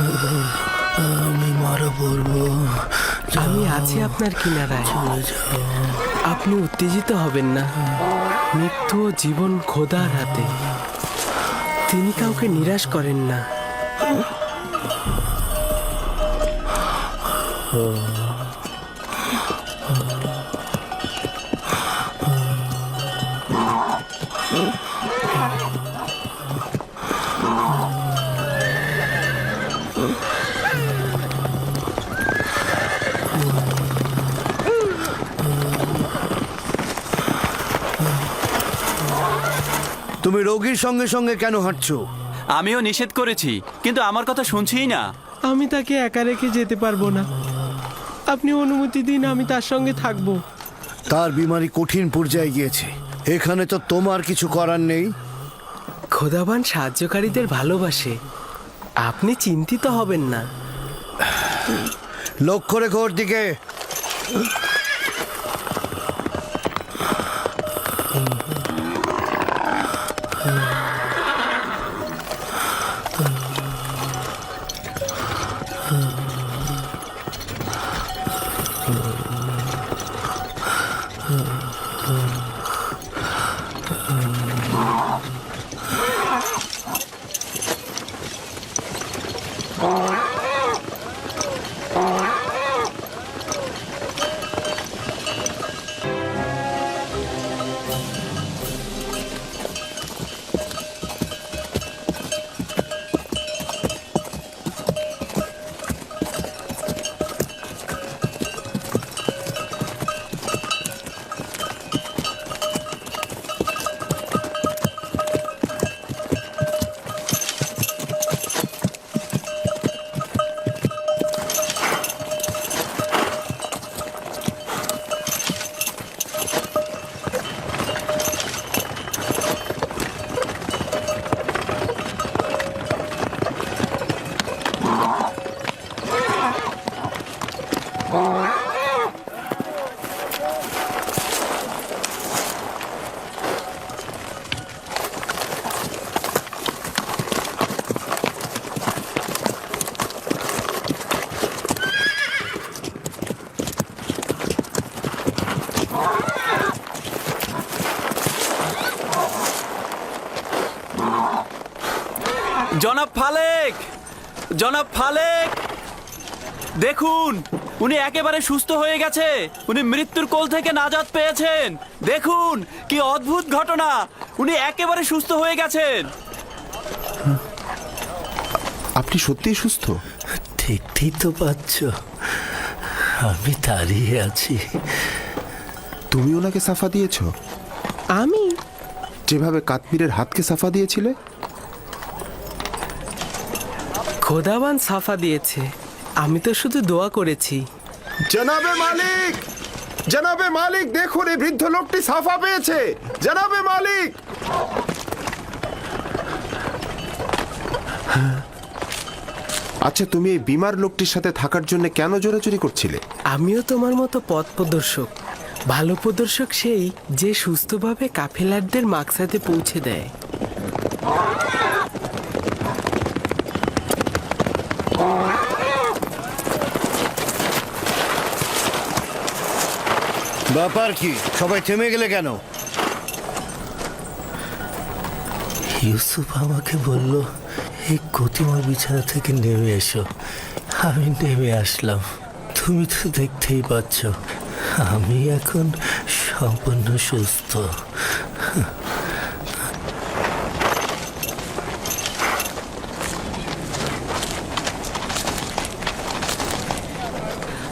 আমি মারা পড়ব। আমি আছি আপনার কিনারায়। আপনি উত্তেজিত হবেন না। মৃত্যু ও জীবন খোদার হাতে। তিনি কাউকে নিরাশ করেন না। তুমি রোগীর সঙ্গে সঙ্গে কেন হাঁটছো? আমিও নিষেধ করেছি কিন্তু আমার কথা শুনছিই না। আমি তাকে একা রেখে যেতে পারব না। আপনি অনুমতি দিন আমি তার সঙ্গে থাকব। তার বিমারি কঠিন পর্যায়ে গিয়েছে। এখানে তো তোমার কিছু করার নেই। খোদাবান সাহায্যকারীদের ভালোবাসে। আপনি চিন্তিত হবেন না। লক্ষ্য রেখো ওর দিকে। জনাব ফালেক জনাব ফালেক। দেখুন উনি একেবারে সুস্থ হয়ে গেছে। উনি মৃত্যুর কোল থেকে নাজাত পেয়েছেন। দেখুন কি অদ্ভুত ঘটনা। উনি একেবারে সুস্থ হয়ে গেছেন। আপনি সত্যিই সুস্থ? দেখতেই তো পাচ্ছ। আমি দাঁড়িয়ে আছি। তুমি ওনাকে সাফা দিয়েছ? আমি? যেভাবে কাশ্মীরের হাতকে সাফা দিয়েছিলে? খোদাবান সাফা দিয়েছে। আমি তো শুধু দোয়া করেছি। জনাবে মালিক! জনাবে মালিক দেখুন এই বৃদ্ধ লোকটি সাফা পেয়েছে। জনাবে মালিক! আচ্ছা তুমি এই বিমার লোকটির সাথে থাকার জন্য কেন জোরাজুরি করছিলে? আমিও তোমার মতো পথ প্রদর্শক। ভালো প্রদর্শক সেই যে সুস্থভাবে কাফেলারদের মাকসাদে পৌঁছে দেয়। ব্যাপার কি? সবাই থেমে গেলে কেন? ইউসুফ আমাকে বলল, এই গতিময় বিছানা থেকে নেমে এসো। আমি নেমে আসলাম। তুমি তো দেখতেই পাচ্ছ, আমি এখন সম্পূর্ণ সুস্থ।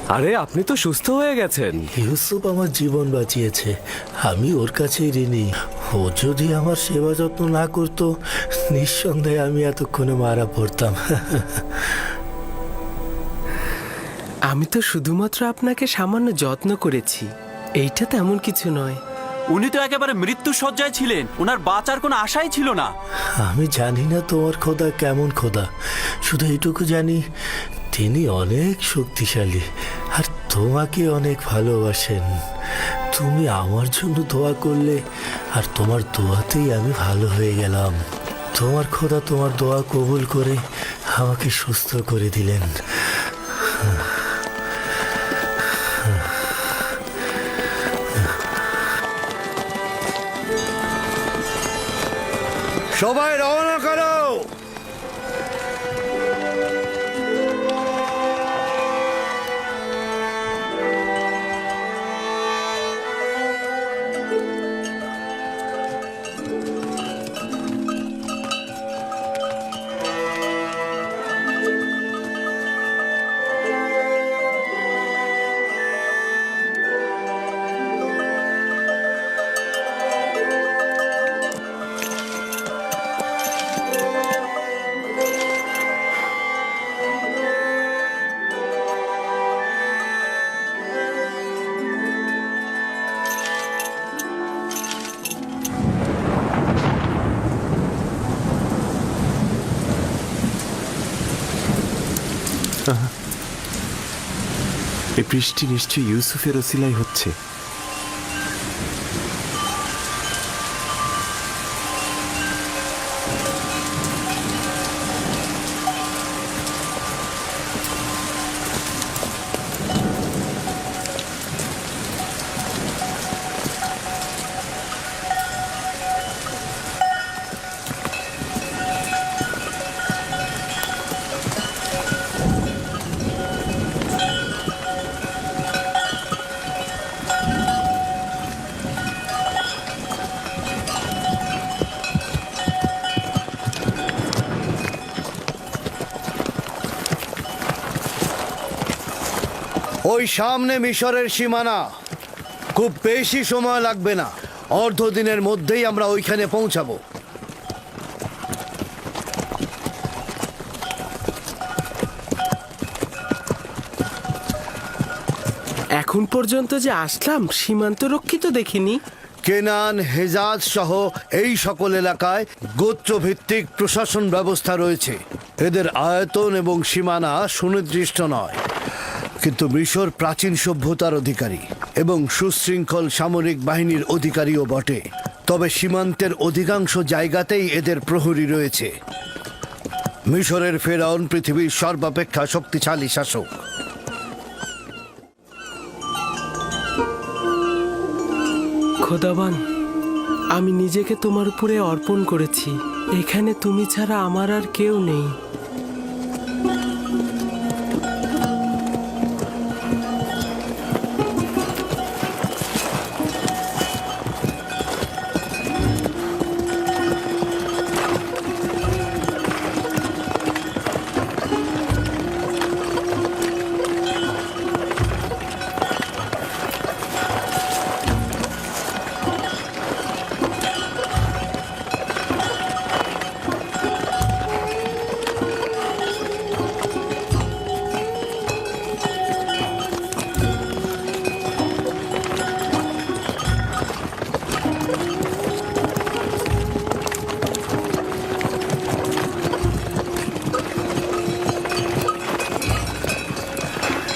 আরে আপনি তো সুস্থ হয়ে গেছেন। ইউসুফ আমার জীবন বাঁচিয়েছে। আমি ওর কাছেই ঋণী। ও যদি আমার সেবা যত্ন না করতো নিঃসন্দেহে আমি এতক্ষণে মারা পড়তাম। আমি তো শুধুমাত্র আপনাকে সামান্য যত্ন করেছি। এইটা তেমন কিছু নয়। উনি তো একেবারে মৃত্যু সজ্জায় ছিলেন। ওনার বাঁচার কোনো আশাই ছিল না। আমি জানি না তোমার খোদা কেমন খোদা। শুধু এইটুকু জানি তিনি অনেক শক্তিশালী। তোমাকে অনেক ভালোবাসেন। তুমি আমার জন্য দোয়া করলে আর তোমার দোয়াতেই আমি ভালো হয়ে গেলাম। তোমার খোদা তোমার দোয়া কবুল করে আমাকে সুস্থ করে দিলেন। সবাই রওনা এই বৃষ্টি নিশ্চয়ই ইউসুফের ওসিলাই হচ্ছে। ওই সামনে মিশরের সীমানা। খুব বেশি সময় লাগবে না। অর্ধ দিনের মধ্যেই আমরা ওইখানে পৌঁছাবো। এখন পর্যন্ত যে আসলাম সীমান্ত রক্ষিত দেখিনি। কেনান হেজাজ সহ এই সকল এলাকায় গোত্রভিত্তিক প্রশাসন ব্যবস্থা রয়েছে। এদের আয়তন এবং সীমানা সুনির্দিষ্ট নয়। কিন্তু মিশর প্রাচীন সভ্যতার অধিকারী এবং সুশৃঙ্খল সামরিক বাহিনীর অধিকারীও বটে। তবে সীমান্তের অধিকাংশ জায়গাতেই এদের প্রহরী রয়েছে। মিশরের ফেরাউন পৃথিবীর সর্বাপেক্ষা শক্তিশালী শাসক। খোদাবান, আমি নিজেকে তোমার উপরে অর্পণ করেছি। এখানে তুমি ছাড়া আমার আর কেউ নেই।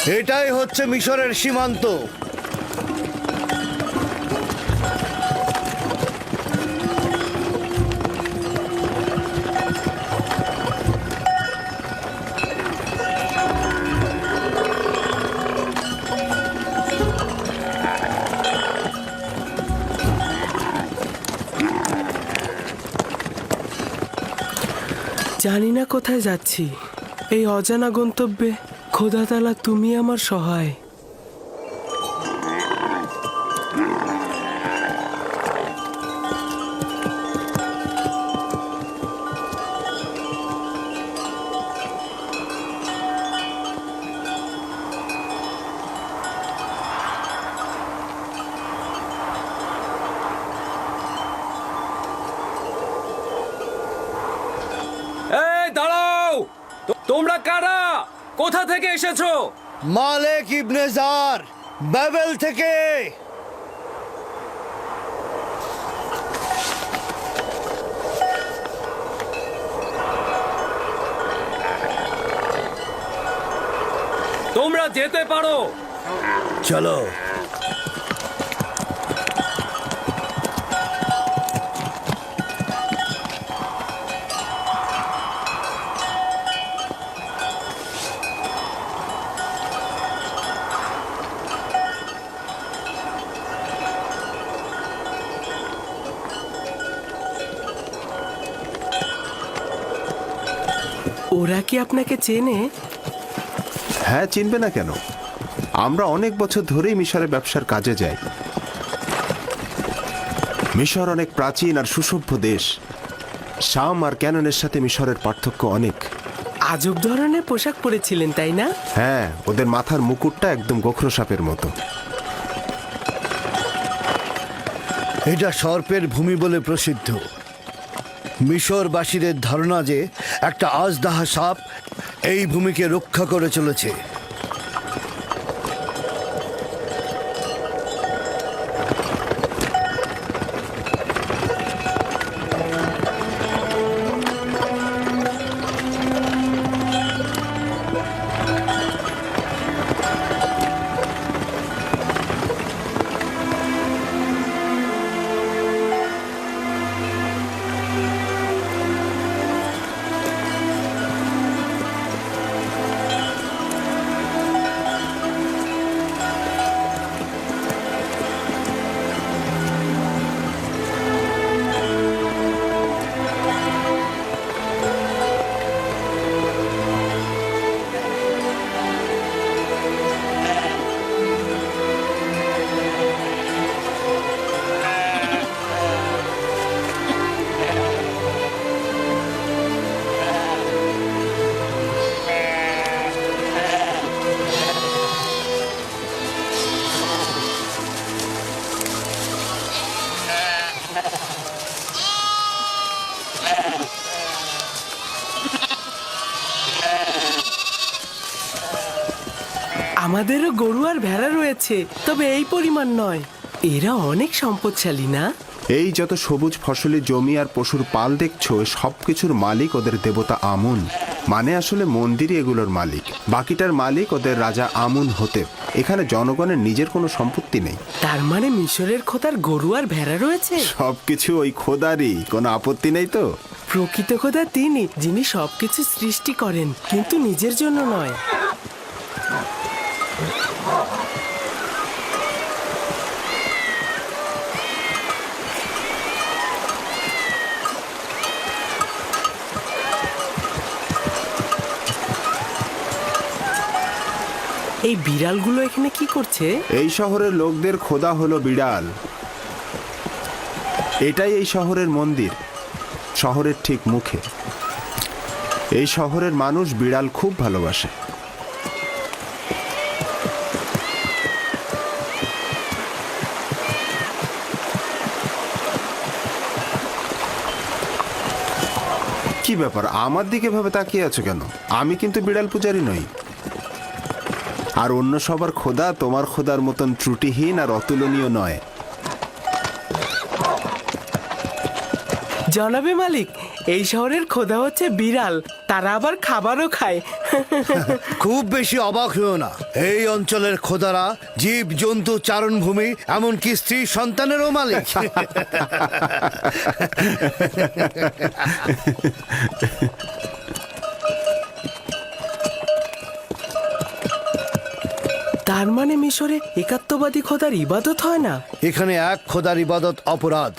এটাই হচ্ছে মিশরের সীমান্ত। জানি না কোথায় যাচ্ছি। এই অজানা গন্তব্যে খোদা তালা তুমি আমার সহায়। কোথা থেকে এসেছ? মালেক ইবনে জার বাবেল থেকে। তোমরা যেতে পারো। চলো। ওরা কি আপনাকে চেনে? হ্যাঁ চিনবে না কেন? আমরা অনেক বছর ধরেই মিশরে ব্যবসার কাজে যাই। মিশর অনেক প্রাচীন আর সুসভ্য দেশ। শাম আর ক্যাননের সাথে মিশরের পার্থক্য অনেক। আজব ধরনের পোশাক পরেছিলেন তাই না? হ্যাঁ ওদের মাথার মুকুটটা একদম গোখরো সাপের মতো। এটা সর্পের ভূমি বলে প্রসিদ্ধ। মিশরবাসীদের ধারণা যে একটা আজদাহা সাপ এই ভূমিকে রক্ষা করে চলেছে। আমাদেরও গরু আর ভেড়া রয়েছে তবে এই পরিমাণ নয়। এরা অনেক সম্পদশালী না? এই যত সবুজ ফসলি জমি আর পশুর পাল দেখছ সব কিছুর মালিক ওদের দেবতা আমুন। মানে আসলে মন্দিরই এগুলোর মালিক। বাকিটার মালিক ওদের রাজা আমুন হতে। এখানে জনগণের নিজের কোনো সম্পত্তি নেই। তার মানে মিশরের খোদার গরু আর ভেড়া রয়েছে? সবকিছু ওই খোদারই কোনো আপত্তি নেই তো? প্রকৃত খোদা তিনি যিনি সবকিছু সৃষ্টি করেন কিন্তু নিজের জন্য নয়। এই বিড়ালগুলো এখানে কি করছে? এই শহরের লোকদের খোদা হলো বিড়াল। এটাই এই শহরের মন্দির, শহরের ঠিক মুখে। এই শহরের মানুষ বিড়াল খুব ভালোবাসে। কি ব্যাপার, আমার দিকে ভাবে তাকিয়ে আছো কেন? আমি কিন্তু বিড়াল পূজারি নই। আর অন্য সবার খোদা তোমার খোদার মতন ত্রুটিহীন আর অতুলনীয় নয়। জনাবে মালিক এই শহরের খোদা হচ্ছে বিড়াল তারা আবার খাবারও খায়। খুব বেশি অবাক হয়েও না। এই অঞ্চলের খোদারা জীব জন্তু চারণভূমি এমনকি স্ত্রী সন্তানেরও মালিক। তার মানে মিশরে একাত্মবাদী খোদার ইবাদত হয় না? এখানে এক খোদার ইবাদত অপরাধ।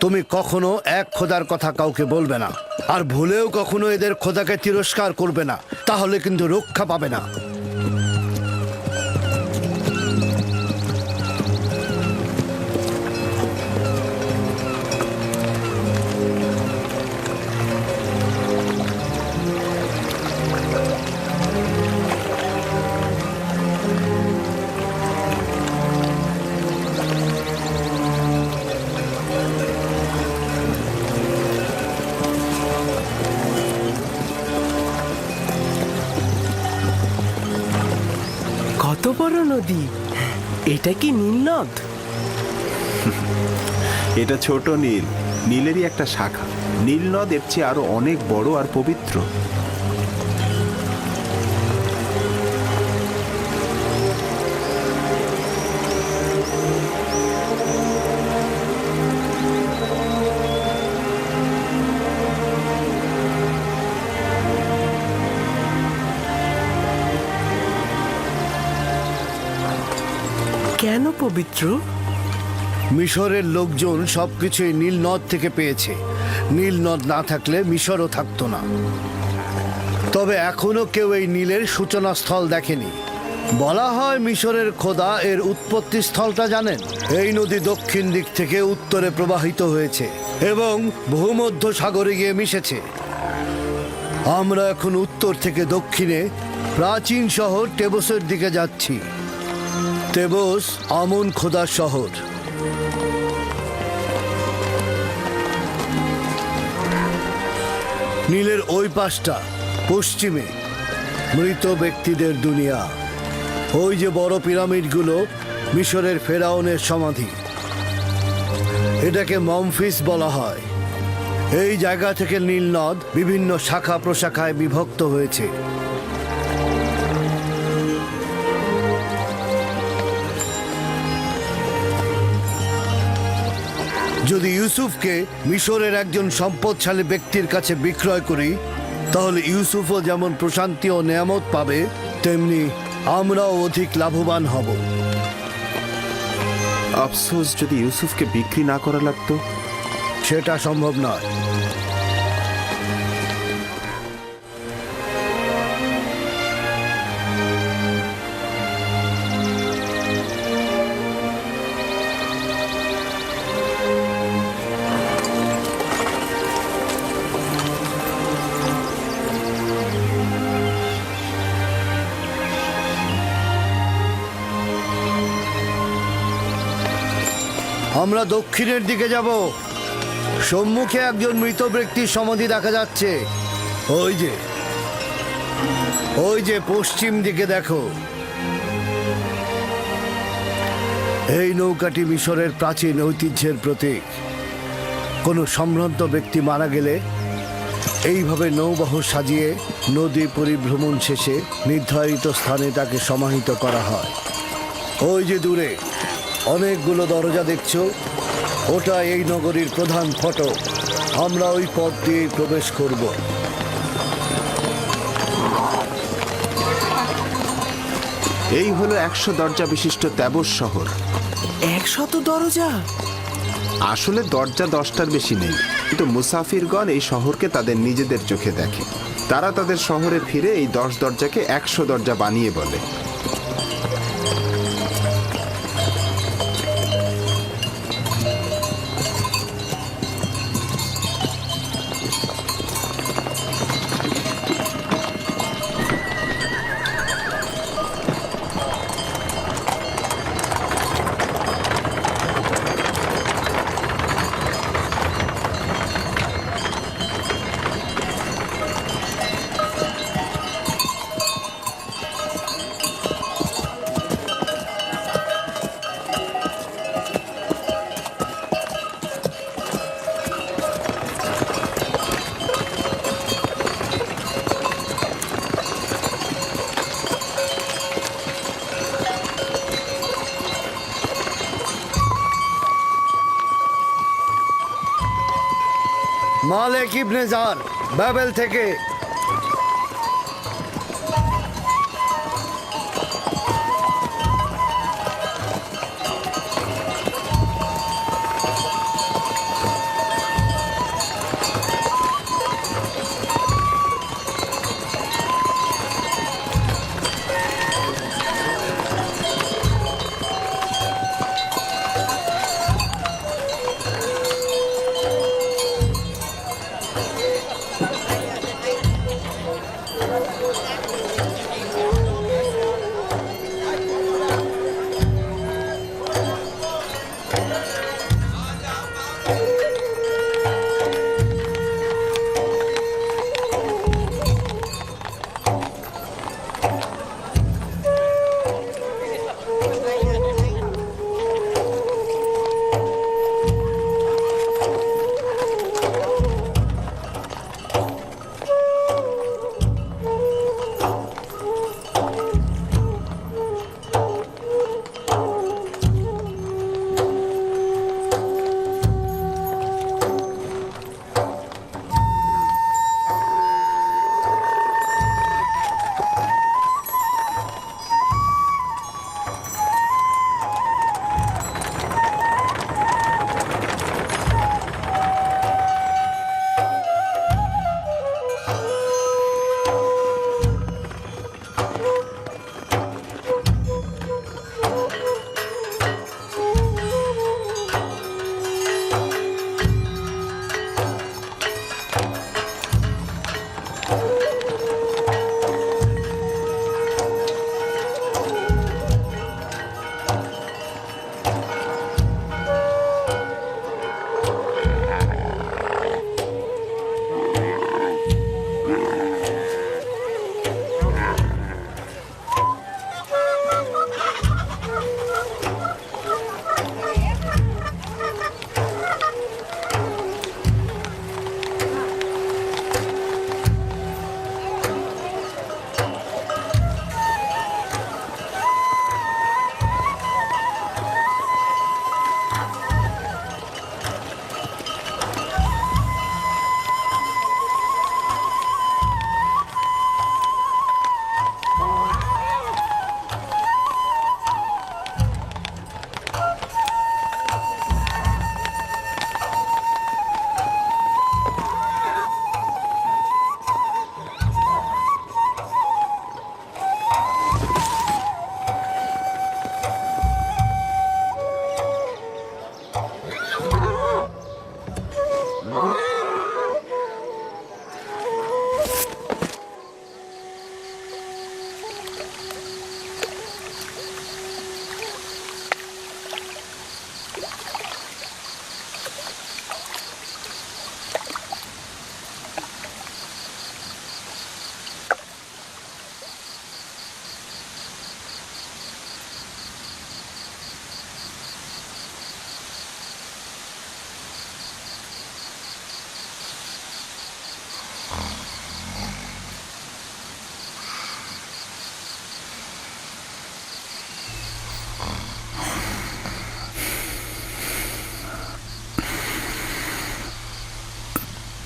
তুমি কখনো এক খোদার কথা কাউকে বলবে না। আর ভুলেও কখনো এদের খোদাকে তিরস্কার করবে না। তাহলে কিন্তু রক্ষা পাবে না। বড় নদী এটা কি নীল নদ? এটা ছোট নীল। নীলেরই একটা শাখা। নীল নদ এর চেয়ে আরও অনেক বড় আর পবিত্র। পবিত্র? মিশরের লোকজন সবকিছুই নীল নদ থেকে পেয়েছে। নীল নদ না থাকলে মিশরও থাকতো না। তবে এখনও কেউ এই নীলের সূচনা স্থল দেখেনি। বলা হয় মিশরের খোদা এর উৎপত্তি স্থলটা জানেন। এই নদী দক্ষিণ দিক থেকে উত্তরে প্রবাহিত হয়েছে এবং ভূমধ্য সাগরে গিয়ে মিশেছে। আমরা এখন উত্তর থেকে দক্ষিণে প্রাচীন শহর টেবসের দিকে যাচ্ছি। তেবস আমন খোদা শহর। নীলের ওই পাশটা, পশ্চিমে, মৃত ব্যক্তিদের দুনিয়া। ওই যে বড় পিরামিডগুলো, মিশরের ফেরাউনের সমাধি। এটাকে মমফিস বলা হয়। এই জায়গা থেকে নীল নদ বিভিন্ন শাখা প্রশাখায় বিভক্ত হয়েছে। যদি ইউসুফকে মিশরের একজন সম্পদশালী ব্যক্তির কাছে বিক্রয় করি তাহলে ইউসুফও যেমন প্রশান্তি ও নেয়ামত পাবে তেমনি আমরাও অধিক লাভবান হব। আফসোস যদি ইউসুফকে বিক্রি না করা লাগতো? সেটা সম্ভব নয়। আমরা দক্ষিণের দিকে যাব। সম্মুখে একজন মৃত ব্যক্তির সমাধি দেখা যাচ্ছে। ওই যে। ওই যে পশ্চিম দিকে দেখো। এই নৌকাটি মিশরের প্রাচীন ঐতিহ্যের প্রতীক। কোনো সম্ভ্রান্ত ব্যক্তি মারা গেলে এইভাবে নৌবাহ সাজিয়ে নদী পরিভ্রমণ শেষে নির্ধারিত স্থানে তাকে সমাহিত করা হয়। ওই যে দূরে। অনেকগুলো দরজা দেখছ? ওটা এই নগরীর প্রধান ফটক আমরা ওই পথ দিয়ে প্রবেশ করব। এই হলো একশো দরজা বিশিষ্ট তেবস শহর। একশত দরজা? আসলে দরজা দশটার বেশি নেই কিন্তু মুসাফিরগণ এই শহরকে তাদের নিজেদের চোখে দেখে। তারা তাদের শহরে ফিরে এই দশ দরজাকে একশো দরজা বানিয়ে বলে। মালেক ইবনে জার বাবেল থেকে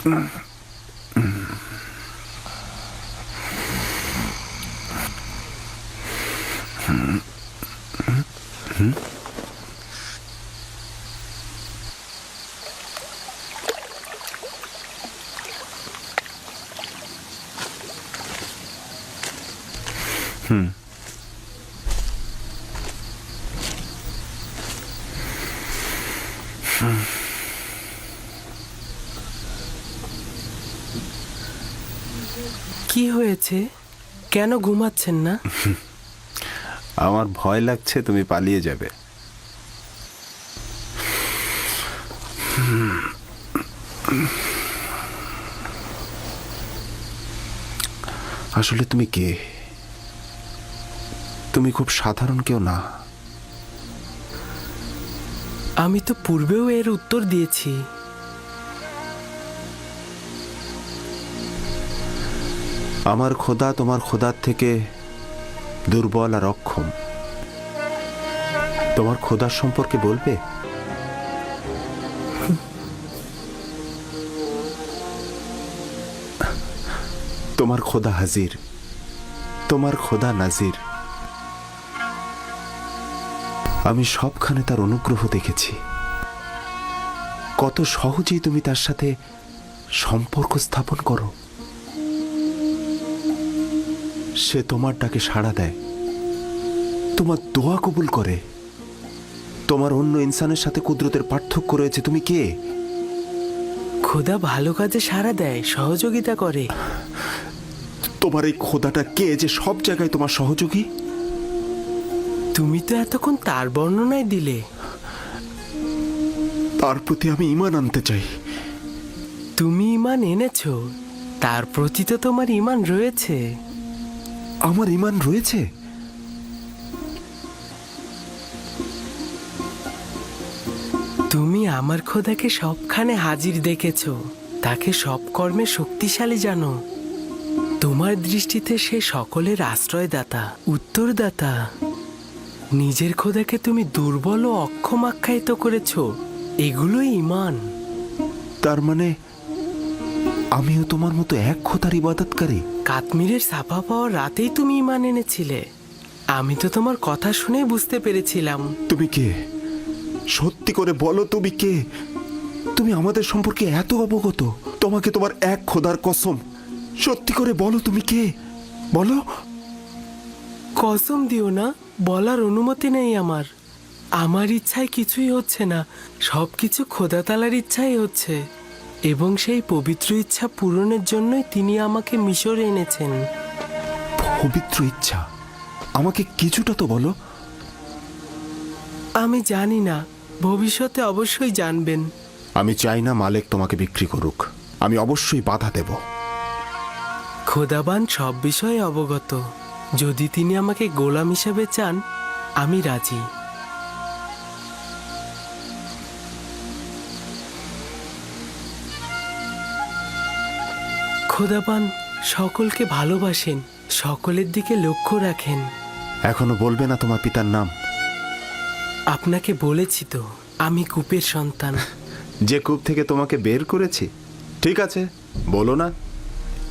うん。うん。うん。うん。Hmm. কি হয়েছে? কেন ঘুমাচ্ছেন না? আমার ভয় লাগছে তুমি পালিয়ে যাবে। আসলে তুমি কে? তুমি খুব সাধারণ কেউ না। আমি তো পূর্বেও এর উত্তর দিয়েছি। আমার খোদা তোমার খোদার থেকে দুর্বল আর অক্ষম। তোমার খোদার সম্পর্কে বলবে? তোমার খোদা হাজির। তোমার খোদা নাজির। আমি সবখানে তার অনুগ্রহ দেখেছি। কত সহজেই তুমি তার সাথে সম্পর্ক স্থাপন করো। সে তোমার ডাকে সাড়া দেয়। তোমার দোয়া কবুল করে। তোমার অন্য ইনসানের সাথে কুদরতের পার্থক্য রয়েছে তুমি কে? খোদা ভালো কাজে সাড়া দেয় সহযোগিতা করে। তোমার এই খোদাটা কে যে সব জায়গায় তোমার সহযোগী? তুমি তো এতক্ষণ তার বর্ণনায় দিলে। তার প্রতি আমি ইমান আনতে চাই। তুমি ইমান এনেছো তার প্রতি তো তোমার ইমান রয়েছে। আমার ইমান রয়েছে? তুমি আমার খোদাকে সবখানে হাজির দেখেছ। তাকে সব কর্মে শক্তিশালী জানো। তোমার দৃষ্টিতে সে সকলের আশ্রয়দাতা উত্তরদাতা। নিজের খোদাকে তুমি দুর্বল ও অক্ষম আখ্যায়িত করেছ। এগুলোই ইমান। তার মানে আমিও তোমার মতো এক খোদার ইবাদতকারী? কাশ্মীরের সাফা পাওয়ার রাতেই তুমি ইমান এনেছিলে। আমি তো তোমার কথা শুনে বুঝতে পেরেছিলাম। তুমি কে? সত্যি করে বলো তুমি কে? তুমি আমাদের সম্পর্কে এত অবগত। তোমাকে তোমার এক খোদার কসম। সত্যি করে বলো তুমি কে? বলো। কসম দিও না বলার অনুমতি নেই আমার। আমার ইচ্ছায় কিছুই হচ্ছে না সব কিছু খোদা তালার ইচ্ছাই হচ্ছে। এবং সেই পবিত্র ইচ্ছা পূরণের জন্যই তিনি আমাকে মিশরে এনেছেন। পবিত্র ইচ্ছা? আমাকে কিছুটা তো বলো। আমি জানি না ভবিষ্যতে অবশ্যই জানবেন। আমি চাই না মালিক তোমাকে বিক্রি করুক। আমি অবশ্যই বাধা দেব। খোদাবান সব বিষয়ে অবগত। যদি তিনি আমাকে গোলাম হিসেবে চান আমি রাজি। খোদাবান সকলকে ভালোবাসেন সকলের দিকে লক্ষ্য রাখেন। এখনও বলবে না তোমার পিতার নাম। আপনাকে বলেছি তো আমি কূপের সন্তান। যে কূপ থেকে তোমাকে বের করেছি ঠিক আছে বলো না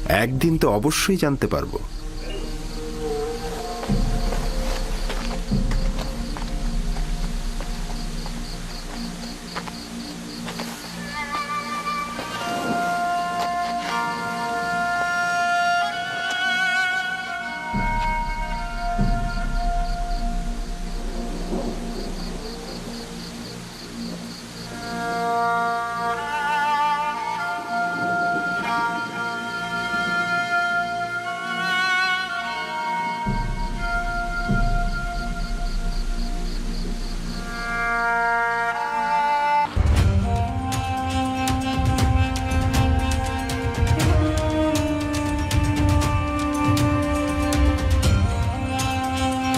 একদিন তো অবশ্যই জানতে পারব।